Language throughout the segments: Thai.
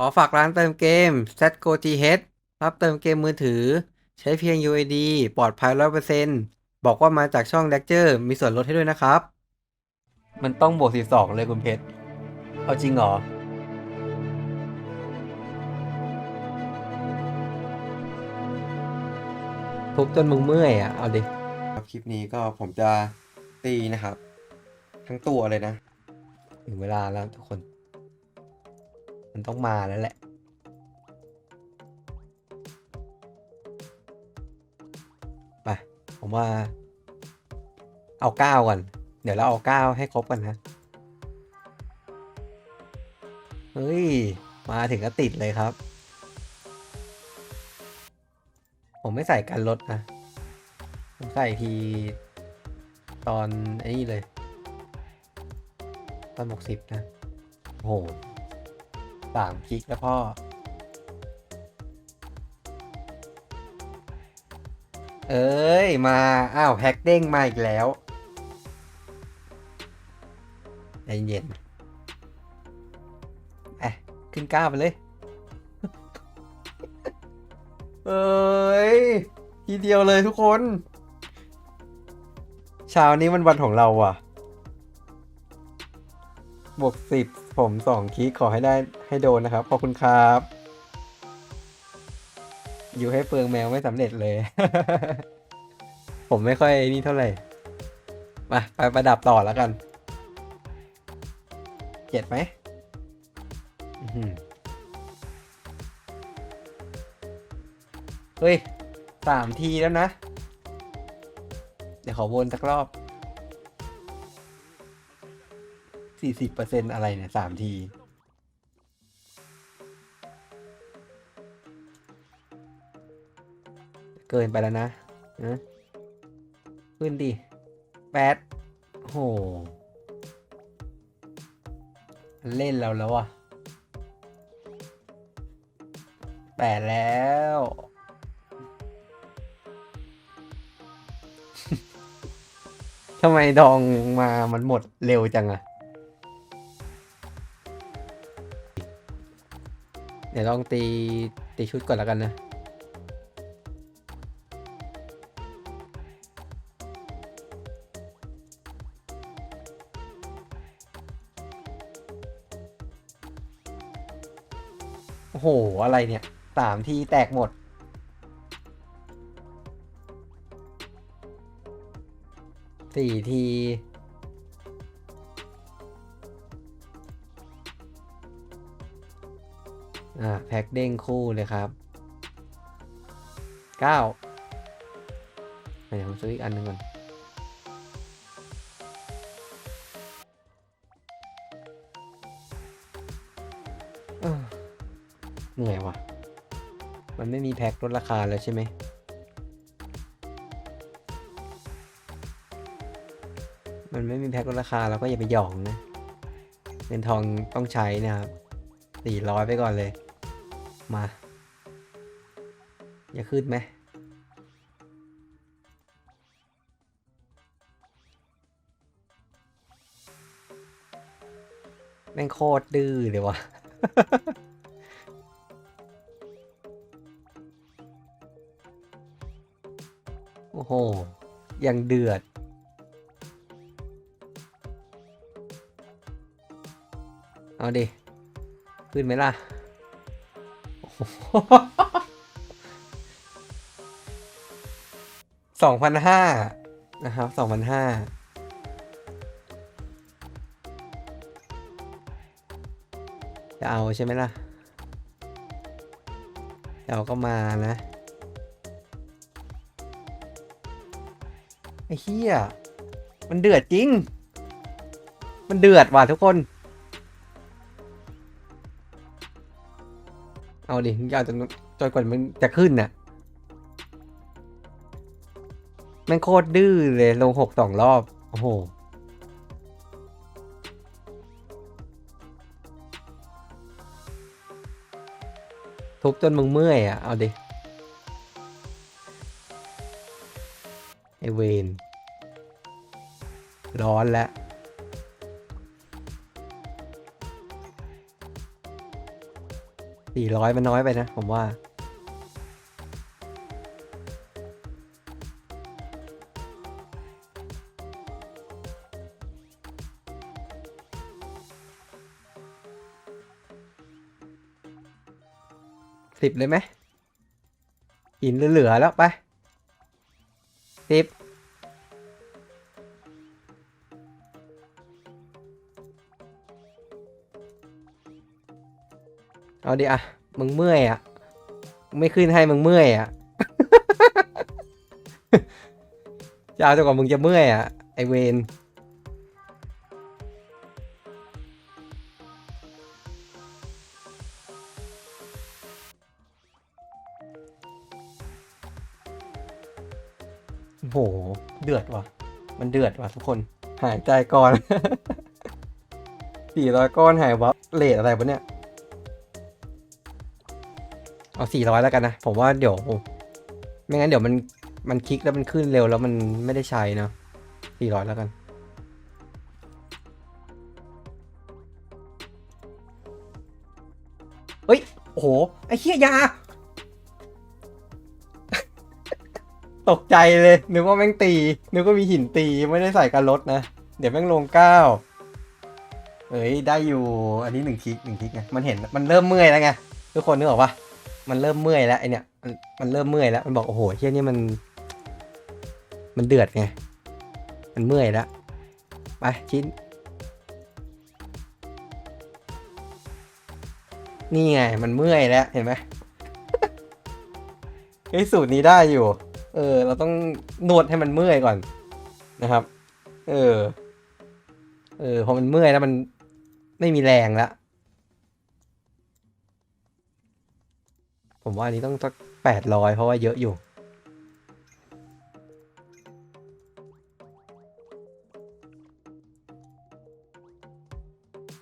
ขอฝากร้านเติมเกม ZGO GH รับเติมเกมมือถือ ใช้เพียง UID ปลอดภัย 100%บอกว่ามาจากช่อง d ด g e r มีส่วนลดให้ด้วยนะครับ มันต้องบวก12เลยคุณเพชร เอาจริงเหรอ ทุบจนมึงเมื่อยอะ เอาดิครับคลิปนี้ก็ผมจะตีนะครับ ทั้งตัวเลยนะ ถึงเวลาแล้วทุกคน มันต้องมาแล้วแหละ ไป ผมว่า เอาเก้าก่อน เดี๋ยวเราเอาเก้าให้ครบกันนะ เฮ้ย มาถึงก็ติดเลยครับ ผมไม่ใส่กันลดนะ ผมใส่ทีตอนไอ้นี่เลย ตอนหกสิบนะโอ้โห สามคลิกแล้วพ่อ เอ้ย มา อ้าวแพ็กเด้งมาอีกแล้วใจเย็นเอะขึ้นก้าไปเลย เอ้ย ทีเดียวเลยทุกคน เช้านี้มันวันของเราอะ บวกสิบผมสองคลิกขอให้ได้ให้โดนนะครับ ขอบคุณครับ อยู่ให้เปลืองแมวไม่สำเร็จเลย ผมไม่ค่อยนี่เท่าไหร่ มาไปประดับต่อแล้วกันเจ็ดไหมเฮ้ยสามทีแล้วนะ เดี๋ยวขอวนสักรอบ สี่สิบเปอร์เซ็นอะไรเนี่ยสามที เกินไปแล้วนะนะขึ้นดิแปดโหเล่นเราแล้วอะแปดแล้วทำไมดองมามันหมดเร็วจังอะ ดี๋ยวลองตีตีชุดก่อนแล้วกันนะโอ้โห อะไรเนี่ยสามทีแตกหมด สี่ที อ่าแพ็คเด้งคู่เลยครับเก้าเดี๋ยวผมซื้ออีกอันหนึงก่อนเอ้อเหนื่อยว่ะ มันไม่มีแพ็คลดราคาแล้วใช่ไหมมันไม่มีแพ็คลดราคาเราก็อย่าไปหยองนะ เงินทองต้องใช้นะครับสี่ร้อยไปก่อนเลย มา อย่าขึ้นไหมแม่งโคตรดื้อเลยวะโอ้โห ยังเดือดเอาดิ ขึ้นไหมล่ะ สองพันห้านะครับสองพันห้าจะเอาใช่ไหมล่ะเอาก็มานะ ไอ้เหี้ย มันเดือดจริง มันเดือดว่ะทุกคน เอาดิมึงจะเอาจนจนกว่ามันจะขึ้นน่ะแมันโคตรดื้อเลยลงหกสองรอบ โอ้โหทุบจนมึงเมื่อยอะ เอาดิ ไอเวน ร้อนแล้ว สี่ร้อยมันน้อยไปนะ ผมว่า สิบเลยไหมหินเหลือแล้วไปสิบ เอาดิอะมึงเมื่อยอะไม่ขึ้นให้มึงเมื่อยอะจะเอาจนกว่ามึงจะเมื่อยอะไอเวนโหเดือดว่ะ มันเดือดว่ะทุกคน หายใจก่อนสี่ร้อยก้อนหายวับเลทอะไรวะเนี่ย เอาสี่ร้อยแล้วกันนะ ผมว่าเดี๋ยว ไม่งั้นเดี๋ยวมันมันคลิกแล้วมันขึ้นเร็วแล้วมันไม่ได้ใช้เนอะสี่ร้อยแล้วกัน เฮ้ย โอ้โห ไอ้เหี้ยยา ตกใจเลย นึกว่าแม่งตี นึกว่ามีหินตี ไม่ได้ใส่กันรถนะ เดี๋ยวแม่งลงเก้าเอ้ย ได้อยู่ อันนี้หนึ่งคลิกหนึ่งคลิกไง มันเห็น มันเริ่มเมื่อยแล้วไง ทุกคนนึกออกปะ มันเริ่มเมื่อยแล้วไอเนี่ยมันมันเริ่มเมื่อยแล้ว มันบอกโอ้โหเที่ยนี่มัน มันเดือดไง มันเมื่อยแล้ว ไปชิ้น นี่ไง มันเมื่อยแล้ว เห็นไหมเฮ้สูตรนี้ได้อยู่ เออ เราต้องนวดให้มันเมื่อยก่อนนะครับ เออ เออ พอมันเมื่อยแล้วมันไม่มีแรงแล้ว ผมว่าอันนี้ต้องสักแปดร้อยเพราะว่าเยอะอยู่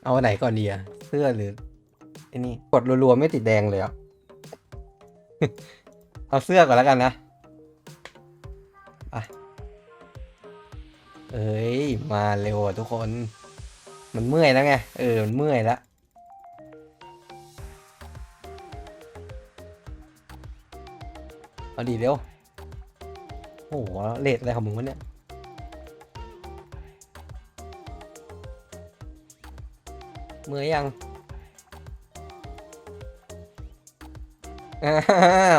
เอาไหนก่อนดีอะเสื้อหรือไอ้นี่กดรัวๆไม่ติดแดงเลยอะเอาเสื้อก่อนแล้วกันนะอะเอ้ย มาเร็วอะทุกคน มันเมื่อยแล้วไง เออ มันเมื่อยแล้ว เอาดีเร็ว โอ้โหเลทอะไรของมึงวะเนี่ยเมื่อยยัง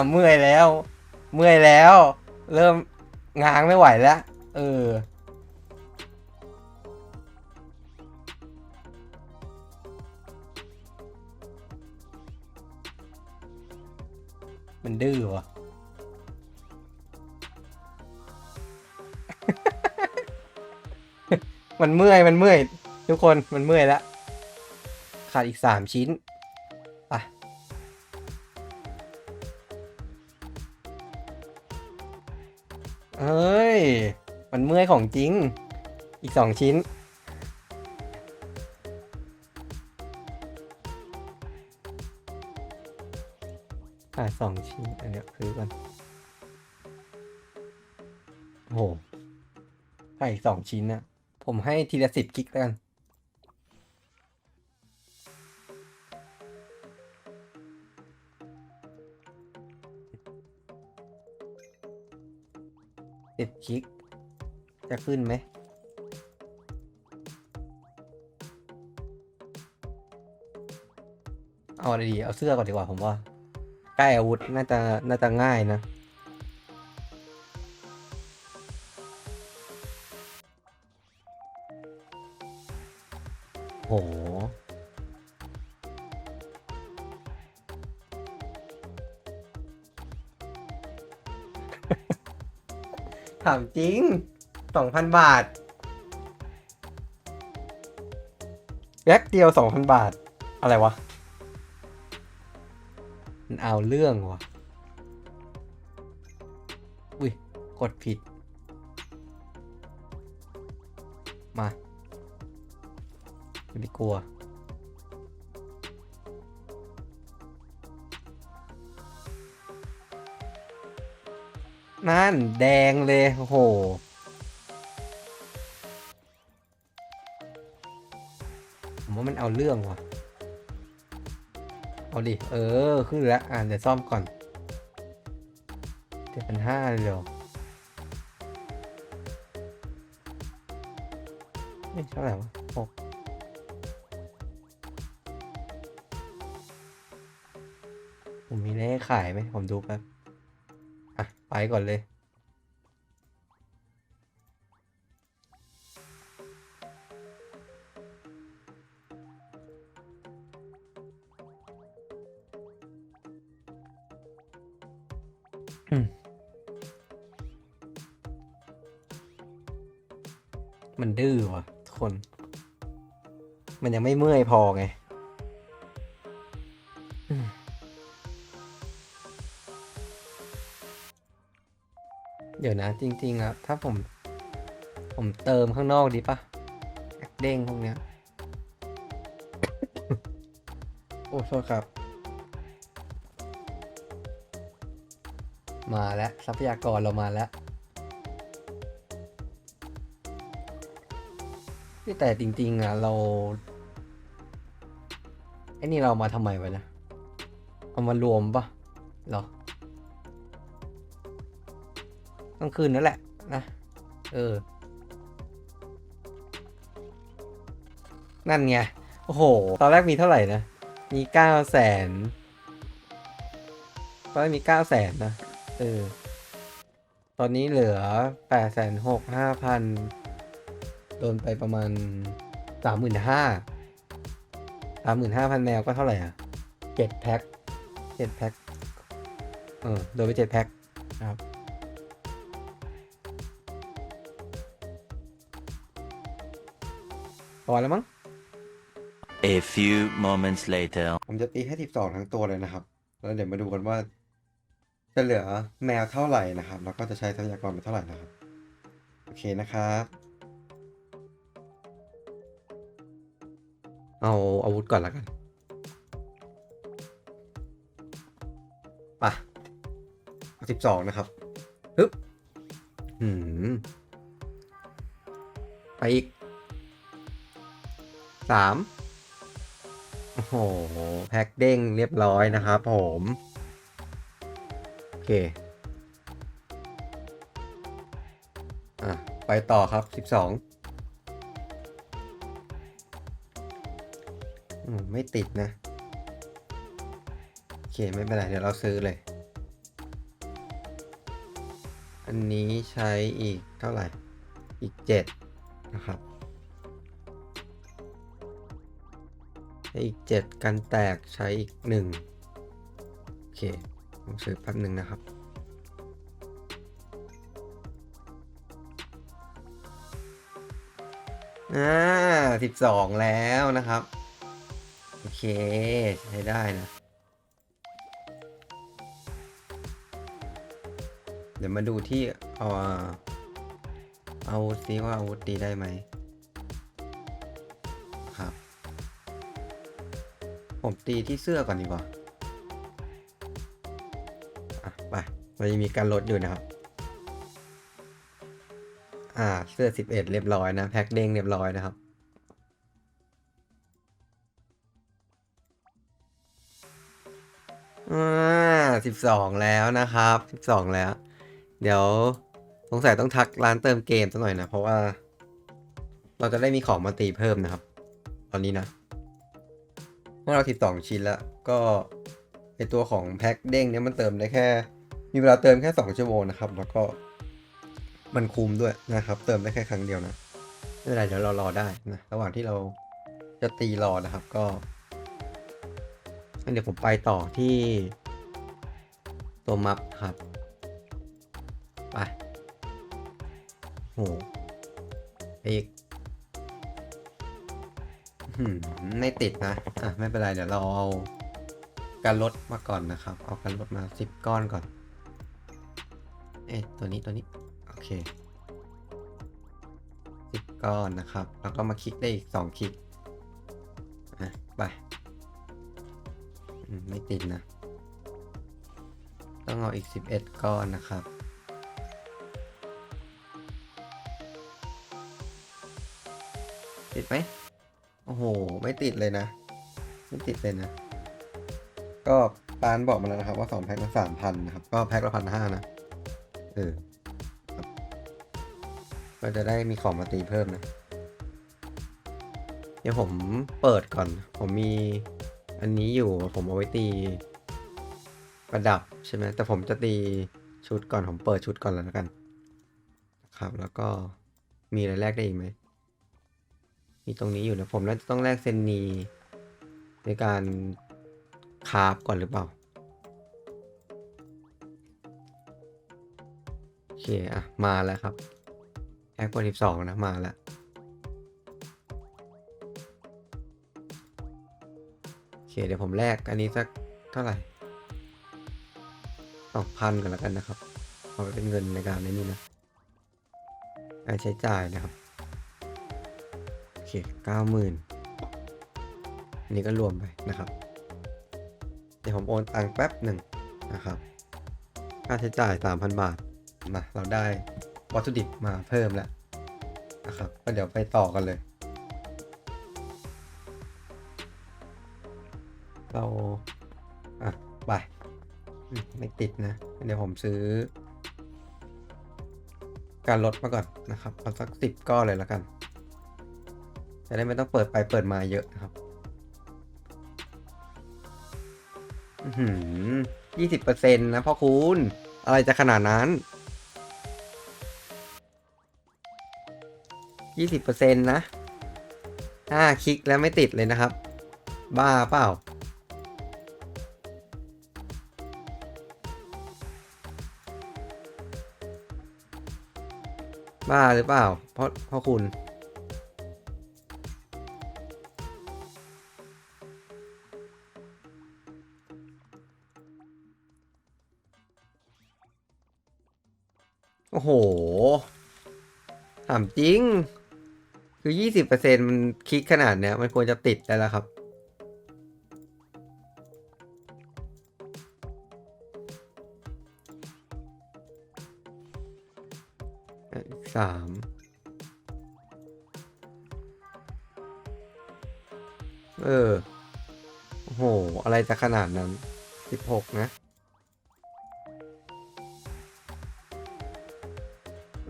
เมื่อยแล้ว เมื่อยแล้ว เริ่มง้างไม่ไหวแล้ว เออ มันดื้อวะ มันเมื่อยมันเมื่อยทุกคนมันเมื่อยแล้วขาดอีกสามชิ้นไปเอ้ย มันเมื่อยของจริง อีกสองชิ้น ขาดสองชิ้น อันนี้ยซื้อกันโอ้โหขาดอีกสองชิ้นนะ ผมให้ทีละสิบกิกแล้วกัน สิบกิก จะขึ้นไหมเอาอะไรดี เอาเสื้อก่อนดีกว่าผมว่า ใกล้อาวุธ น่าจะ น่าจะง่ายนะ โห ถามจริงสองพันบาท แบ็กเดียวสองพันบาท อะไรวะ มันเอาเรื่องวะ อุ้ย กดผิด กลัว นั่นแดงเลยโอ้โหผมว่ามันเอาเรื่องว่ะ เอาดิ เออ ขึ้นแล้ว อ่าเดี๋ยวซ่อมก่อนเจ็ดพันห้าเลยเหรอไม่เท่าไหร่วะหก ผมมีเลขายไหมผมดูแป๊บอะไปก่อนเลยมมันดื้อว่ะทุกคน มันยังไม่เมื่อยพอไง ดี๋ยวนะจริงๆอะถ้าผม ผมเติมข้างนอกดีปะเด้งพวกเนี้ย โอ้โทษครับ มาแล้วทรัพยากรเรามาแล้วพี่แต่จริงๆอะเราไอ้นี่เรามาทำไมวะนะ เอามารวมปะเหรอ ต้องคืนนั่นแหละนะเออ นั่นไง โอ้โห ตอนแรกมีเท่าไหร่นะ มีเก้าแสนตอนแรกมีเก้าแสนนะ เออ ตอนนี้เหลือแปดแสนหกห้าพันโดนไปประมาณสามหมื่นห้าสามหมื่นห้าพันแมวก็เท่าไหร่อะเจ็ดแพ็คเจ็ดแพ็คเออ โดนไปเจ็ดแพ็คนะครับ พอแล้วมั้ง A few moments later. ผมจะตีให้สิบสองทั้งตัวเลยนะครับ แล้วเดี๋ยวมาดูกันว่า จะเหลือแมวเท่าไหร่นะครับ แล้วก็จะใช้ทรัพยากรไปเท่าไหร่นะครับ โอเคนะครับ เอาอาวุธก่อนแล้วกันไปสิบสองนะครับฮึบหืม ไปอีก สามโอ้โหแพ็คเด้งเรียบร้อยนะครับผม โอเค อะ ไปต่อครับสิบสองอืมไม่ติดนะ โอเค ไม่เป็นไร เดี๋ยวเราซื้อเลย อันนี้ใช้อีกเท่าไหร่ อีกเจ็ดนะครับ ช้อีกเจ็ดกันแตกใช้อีกหนึ่งโอเคผมซื้อแป๊บหนึ่งนะครับ อ่าสิบสองแล้วนะครับ โอเค ใช้ได้นะ เดี๋ยวมาดูที่ เอาเอาซิว่าอาวุธตีได้ไหม ผมตีที่เสื้อก่อนดีกว่าอะไปมันยังมีการลดอยู่นะครับ อ่า เสื้อ 11 เรียบร้อยนะ แพ็คเด้งเรียบร้อยนะครับ อ่า12แล้วนะครับ12แล้ว เดี๋ยวสงสัยต้องทักร้านเติมเกมสักหน่อยนะ เพราะว่า เราจะได้มีของมาตีเพิ่มนะครับ ตอนนี้นะ เมื่อเราสิบสองชิ้นแล้วก็ในตัวของแพ็คเด้งเนี่ยมันเติมได้แค่ มีเวลาเติมแค่สองชั่วโมงนะครับ แล้วก็มันคุ้มด้วยนะครับ เติมได้แค่ครั้งเดียวนะไม่เป็นไรเดี๋ยวเรารอได้นะระหว่างที่เราจะตีรอนะครับก็เดี๋ยวผมไปต่อที่ตัวมัฟครับ ไปโหอีก ไม่ติดนะ อะ ไม่เป็นไร เดี๋ยวเราเอาการลดมาก่อนนะครับ เอาการลดมาสิบก้อนก่อน เอ๊ะตัวนี้ตัวนี้ โอเคสิบก้อนนะครับ แล้วก็มาคลิกได้อีกสองคลิกอะไปไม่ติดนะ ต้องเอาอีกสิบเอ็ดก้อนนะครับติดไหม โอ้โห ไม่ติดเลยนะ ไม่ติดเลยนะ ก็ปานบอกมาแล้วนะครับว่าสองแพ็คละสามพันนะครับ ก็แพ็คละพันห้านะ เออครับก็จะได้มีของมาตีเพิ่มนะ เดี๋ยวผมเปิดก่อน ผมมีอันนี้อยู่ ผมเอาไว้ตีประดับใช่ไหม แต่ผมจะตีชุดก่อน ผมเปิดชุดก่อนแล้วกัน ครับ แล้วก็มีอะไรแลกได้อีกไหม มีตรงนี้อยู่นะผมน่าจะต้องแลกเซนนีในการคาฟก่อนหรือเปล่า โอเค อะ มาแล้วครับแอคบนสิบสองนะ มาแล้ว โอเค เดี๋ยวผมแลกอันนี้สักเท่าไหร่สองพันก่อนแล้วกันนะครับ เอาไปเป็นเงินในการนนี้นะการใช้จ่ายนะครับ เคเก้าหมื่นอันนี้ก็รวมไปนะครับ เดี๋ยวผมโอนตังค์แป๊บหนึ่งนะครับ ค่าใช้จ่ายสามพันบาทมาเราได้วัตถุดิบมาเพิ่มแล้วนะครับก็เดี๋ยวไปต่อกันเลย เราอะไปไม่ติดนะ เดี๋ยวผมซื้อ การลดมาก่อนนะครับเอาสักสิบก้อนเลยแล้วกัน จะได้ไม่ต้องเปิดไปเปิดมาเยอะนะครับยี่สิบเปอร์เซ็นต์นะพ่อคุณ อะไรจะขนาดนั้นยี่สิบเปอร์เซ็นต์นะห้าคลิกแล้วไม่ติดเลยนะครับ บ้าเปล่า บ้าหรือเปล่า เพราะเพราะคุณามจริง คือยี่สิบเปอร์เซ็นมันคลิกขนาดเนี้ย มันควรจะติดได้แล้วครับ สามเออโอ้โห อะไรจะขนาดนั้นสิบหกนะ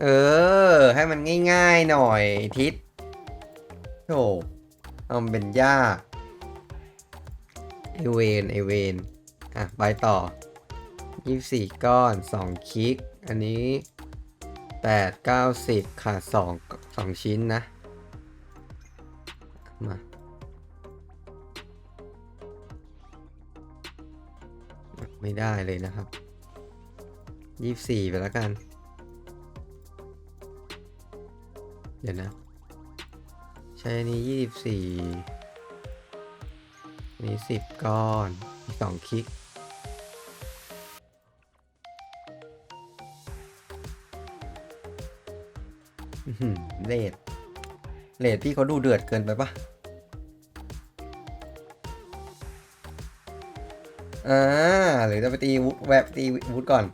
เออ ให้มันง่ายๆหน่อยทิศโธ่เอาเป็นยากไอเวนไอเวนอะไปต่อยี่สี่ก้อนสองคลิก อันนี้แปดเก้าสิบขาดสองสองชิ้นนะ มา ไม่ได้เลยนะครับยี่สี่ไปแล้วกัน ดี๋ยวนะ ใช้อันนี้ยี่สิบสี่นี้สิบก้อน อีกสองคลิก เลดเลดพี่เขาดูเดือดเกินไปปะอ่าหรือจะไปตีวุฒแวบตีวุฒก่อน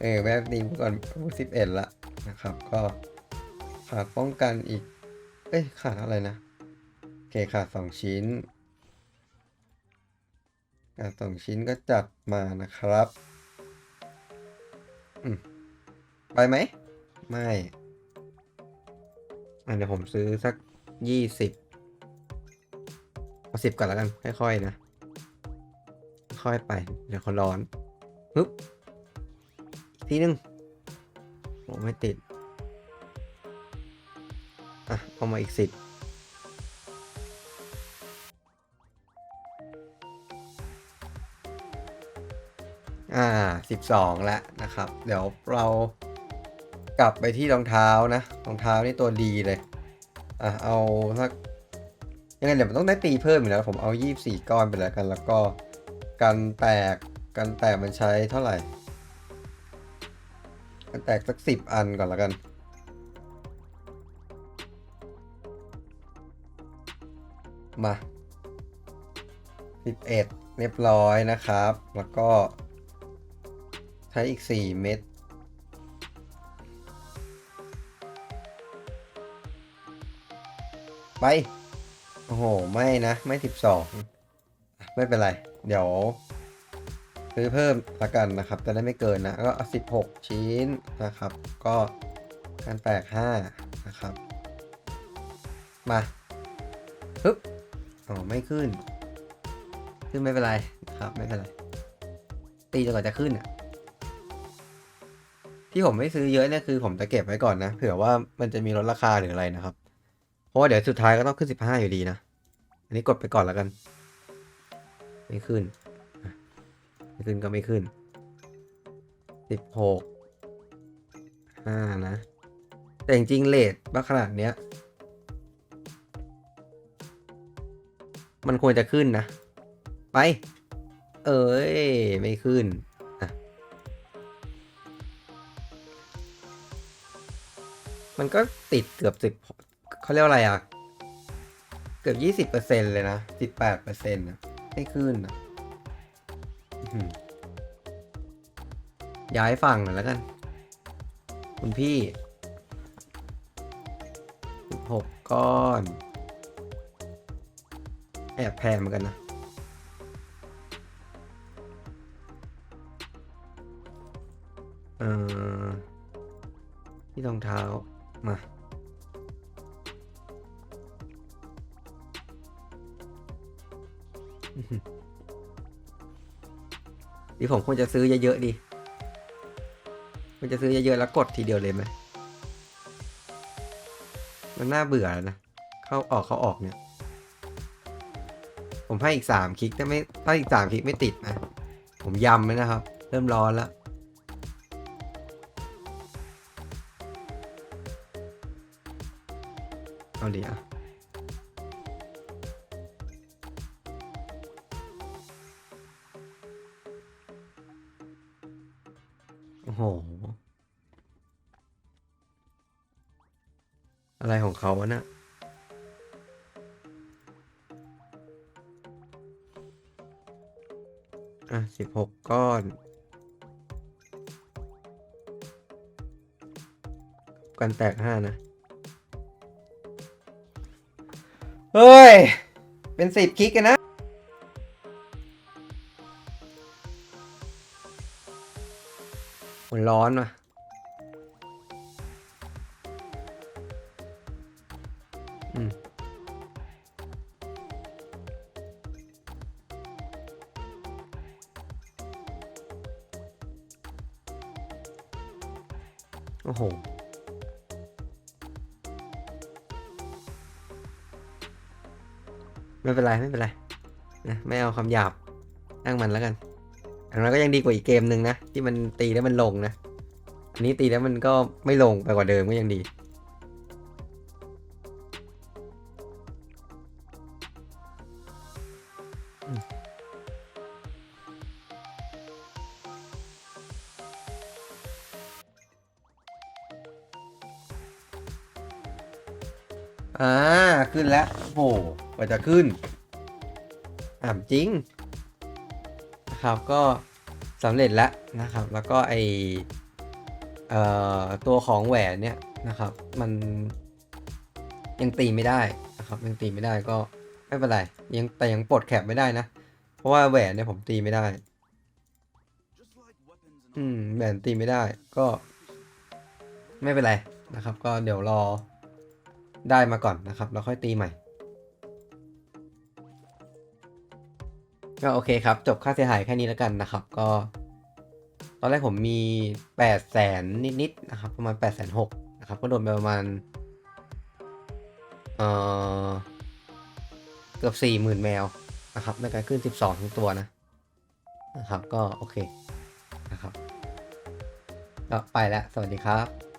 เออแวบตีวุฒก่อนวุฒสิบเอ็ดละนะครับ ก็ ขาดป้องกันอีก เอ้ยขาดอะไรนะโอเคขาดสองชิ้นขาดสองชิ้นก็จัดมานะครับอืมไปไหม ไม่อะเดี๋ยวผมซื้อสักยี่สิบเอาสิบก่อนแล้วกัน ค่อยๆนะ ค่อยไป เดี๋ยวเขาร้อนฮึ๊บอีกทีหนึงโอ้ไม่ติด อะ เอามาอีกสิบอ่าสิบสองแล้วนะครับ เดี๋ยวเรากลับไปที่รองเท้านะ รองเท้านี่ตัวดีเลย อะ เอาสักยังไงเดี๋ยวมันต้องได้ตีเพิ่มอยู่แล้ว ผมเอายี่สี่ก้อนไปแล้วกัน แล้วก็กันแตกกันแตกมันใช้เท่าไหร่ กันแตกสักสิบอันก่อนแล้วกัน มาสิบเอ็ดเรียบร้อยนะครับ แล้วก็ ใช้อีกสี่เม็ดไป โอ้โห ไม่นะ ไม่สิบสองไม่เป็นไร เดี๋ยว ซื้อเพิ่มละกันนะครับ จะได้ไม่เกินนะ ก็ 16 ชิ้นนะครับ ก็การแตก5นะครับ มา ปึ๊บ อ๋อไม่ขึ้น ขึ้นไม่เป็นไรครับไม่เป็นไร ตีจนกว่าจะขึ้นอะ ที่ผมไม่ซื้อเยอะเนี่ยคือผมจะเก็บไว้ก่อนนะเผื่อว่ามันจะมีลดราคาหรืออะไรนะครับ เพราะว่าเดี๋ยวสุดท้ายก็ต้องขึ้น15อยู่ดีนะ อันนี้กดไปก่อนแล้วกัน ไม่ขึ้น ไม่ขึ้นก็ไม่ขึ้น16 5นะ แต่จริงๆเลทบ้าขนาดเนี้ย มันควรจะขึ้นนะ ไป เอ้ย ไม่ขึ้นมันก็ติดเกือบสิบเขาเรียกว่าอะไรอะเกือบยี่สิบเปอร์เซ็นเลยนะสิบแปดเปอร์เซ็นต์ไม่ขึ้นนะย้ายฝั่งหน่อยแล้วกัน คุณพี่หกก้อน แอบแพงเหมือนกันนะเออที่รองเท้ามาดีผมควรจะซื้อเยอะๆดีควรจะซื้อเยอะๆแล้วกดทีเดียวเลยไหมมันน่าเบื่อแล้วนะ เข้าออกเข้าออกเนี่ย ผมให้อีกสามคลิกถ้าไม่ถ้าอีกสามคลิกไม่ติดนะ ผมยำเลยนะครับ เริ่มร้อนแล้วเอาดีอะ อะสิบหกก้อน กันแตกห้านะ เฮ้ย เป็นสิบคลิกกันนะมันร้อนว่ะ ไม่เป็นไรไม่เป็นไรนะไม่เอาคำหยาบนั่งมันแล้วกันอย่างน้อยก็ยังดีกว่าอีกเกมหนึ่งนะที่มันตีแล้วมันลงนะอันนี้ตีแล้วมันก็ไม่ลงไปกว่าเดิมก็ยังดีอ่าขึ้นแล้วโอ้โห ว่าจะขึ้นอ่ามจริงนะครับก็สำเร็จแล้วนะครับ แล้วก็ไอเอ่อตัวของแหวนเนี่ยนะครับมันยังตีไม่ได้นะครับยังตีไม่ได้ก็ไม่เป็นไรยังแต่ยังปลดแคปไม่ได้นะ เพราะว่าแหวนเนี่ยผมตีไม่ได้อืมแหวนตีไม่ได้ก็ไม่เป็นไรนะครับ ก็เดี๋ยวรอได้มาก่อนนะครับ แล้วค่อยตีใหม่ ก็โอเคครับ จบค่าเสียหายแค่นี้แล้วกันนะครับ ก็ ตอนแรกผมมี8ปดแสนนิดๆนะครับ ประมาณ8ปดแสนหกนะครับ ก็โดนไปประมาณ เอ่อ เกือบสี่หมื่นแมวนะครับ ในการขึ้น 12 ทั้งตัวนะ นะครับ ก็โอเคนะครับ ก็ไปแล้ว สวัสดีครับ